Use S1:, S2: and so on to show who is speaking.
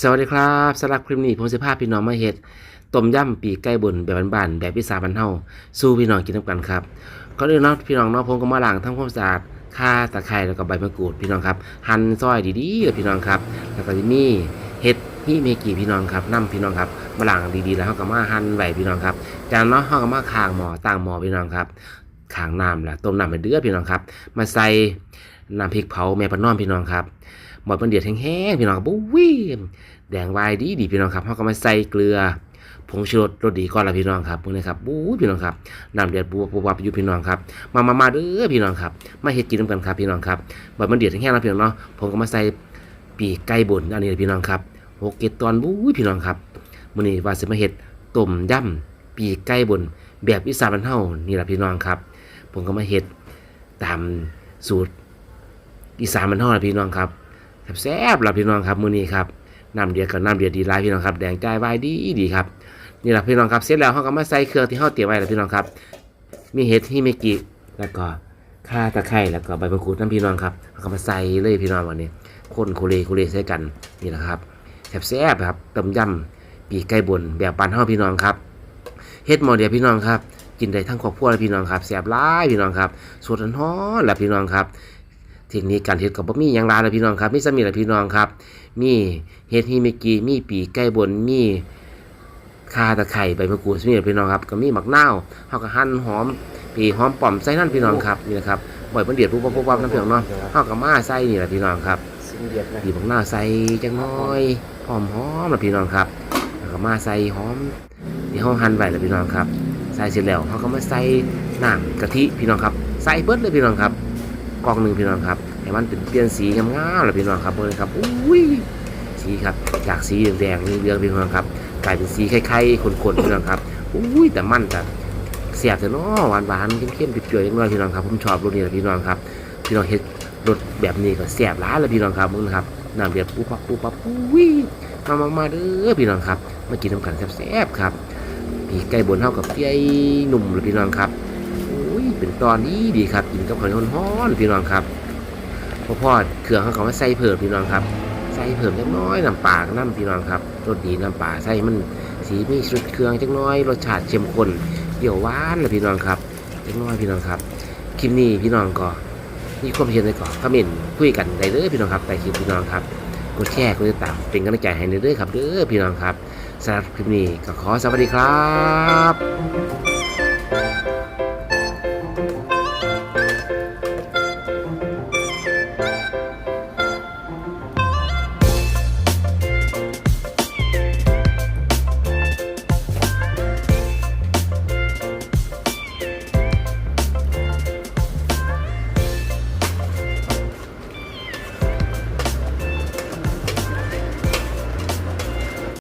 S1: สวัสดีครับสำหรับคลิปนี้ผมจะพาพี่น้องมาเฮ็ดต้มยำปีกไก่บนแบบบ้านๆแบบพิซซ่าบ้านเฮาสู้พี่น้องกินน้ำกันครับก็เลยเนาะพี่น้องเนาะผมก็มาล้างทำความสะอาดข่าตะไคร้แล้วก็ใบมะกรูดพี่น้องครับหั่นซอยดีๆเลยพี่น้องครับ แล้วก็จะมีเห็ดฮิเมกิพี่น้องครับน้ำพี่น้องครับมาล้างดีๆแล้วเฮาก็มาหั่นไว้พี่น้องครับจากนั้นเนาะเฮาก็มาข้างหม้อตั้งหม้อพี่น้องครับขางน้ำแล้วต้มน้ำให้เดือดพี่น้องครับ มาใส่น้ำพริกเผาแม่ปะน้อมพี่น้องครับ หมดมันเดือดแห้งๆพี่น้องครับบุ้ยแดงวายดีดีพี่น้องครับเขาก็มาใส่เกลือผงชูรสรสดีก่อนละพี่น้องครับพวกนี้ครับบุ้ยพี่น้องครับน้ำเดือดบัวบัวบัวอยู่พี่น้องครับ มามามาเด้อพี่น้องครับ มาเฮ็ดกินน้ำกันครับพี่น้องครับหมดมันเดือดแห้งๆแล้วพี่น้องเนาะผมก็มาใส่ปีกไก่บนอันนี้พี่น้องครับหกเกตตอนบุ้ยพี่น้องครับมื้อนี้ว่าสิมาเฮ็ดต้มยำปีกไก่บน แบบอีสานบ้านเฮานี่แหละพี่น้องครับ ผมก็มาเฮ็ดตามสูตรอีสานบ้านเฮาล่ะพี่น้องครับ แซ่บๆล่ะพี่น้องครับมื้อนี้ครับน้ำเดือดกับน้ำเดือดดีหลายพี่น้องครับแดงใจไวายดีดีครับนี่แหละพี่น้องครับเสร็จแล้วเฮาก็มาใส่เครื่องที่เฮาเตรียมไว้แล้วพี่น้องครับ มีเห็ดฮิเมกิแล้วก็ข่าตะไคร้แล้วก็ใบมะกรูดน้ำพี่น้องครับแล้วก็มาใส่เลยพี่น้องวันนี้คนโคเลโคเลใส่กันนี่แหละครับแซ่บๆครับต้มยำปีกไก่บนแบบบ้านเฮาพี่น้องครับเฮ็ดหมอเดียพี่น้องครับกินได้ทั้งครอบครัวเลยพี่น้องครับแซ่บหลายพี่น้องครับสดร้อนๆแหละพี่น้องครับ ทคนิคการเฮ็ดก็บ่มีหยังหลายเลยพี่น้องครับมีสามีและพี่น้องครับ มีเฮ็ดฮิเมกิมีปีกไก่บนมีข่าตะไคร้ใบมะกรูดมีพี่น้องครับก็มีหมักนาวเฮาก็หั่นหอมปีหอมป้อมใส่นั่นพี่น้องครับนี่นะครับบ่อยเพิ่นเดือดปุ๊บปุ๊บปุ๊บปุ๊บน้ำพี่น้องเนาะเฮาก็มาใส่นี่แหละพี่น้องครับ
S2: สิ่งเดียดนะ
S1: บีบหมักนาวใส่จังน้อยหอมหอมแล้วพี่น้องครับแล้วก็มาใส่หอมที่เฮาหั่นไว้แล้วพี่น้องครับ ใส่เสร็จแล้วเฮาก็มาใส่น้ำกะทิพี่น้องครับ ใส่เบิดเลยพี่น้องครับ กล่องหนึ่งพี่น้องครับให้มันเป็นเปลี่ยนสีงามๆเลยพี่น้องครับเพื่อนครับอุ้ยสีครับจากสีแดงๆเหลืองๆพี่น้องครับกลายเป็นสีไข่ๆขนๆพี่น้องครับอุ้ยแต่มันแต่เสียบแต่เนาะหวานๆเข้มๆเปรี้ยวๆอย่างน้อยพี่น้องครับผมชอบรสนี้แหละพี่น้องครับพี่น้องเฮ็ดรสแบบนี้ก็เสียบร้านเลยพี่น้องครับมึงครับน้ำเดือดปุ๊บปั๊บปุ๊บปั๊บอุ้ยมามามาเด้อพี่น้องครับมากินน้ำกันแซ่บๆครับปีกไก่บนเท่ากับเปี้ยหนุ่มเลยพี่น้องครับ เป็นตอนนี้ดีครับกินกับข้าวเหนียวร้อนพี่น้องครับพอพอดเครื่องเขาก็มาใส่เพิ่มพี่น้องครับ ใส่เพิ่มจักน้อยน้ำปลากน้ำพี่น้องครับรสดีน้ำปลาใส่มันสีมีชุดเครื่องจักน้อยรสชาติเข้มข้นเปรี้ยวหวานเลยพี่น้องครับจักน้อยพี่น้องครับคลิปนี้พี่น้องก็มีความเห็นในก่อนคอมเมนต์คุยกันได้เลยพี่น้องครับแต่คลิปพี่น้องครับกดแชร์กดติดตามเป็นกำลังใจให้เด้อครับเด้อพี่น้องครับสำหรับคลิปนี้ก็ขอสวัสดีครับ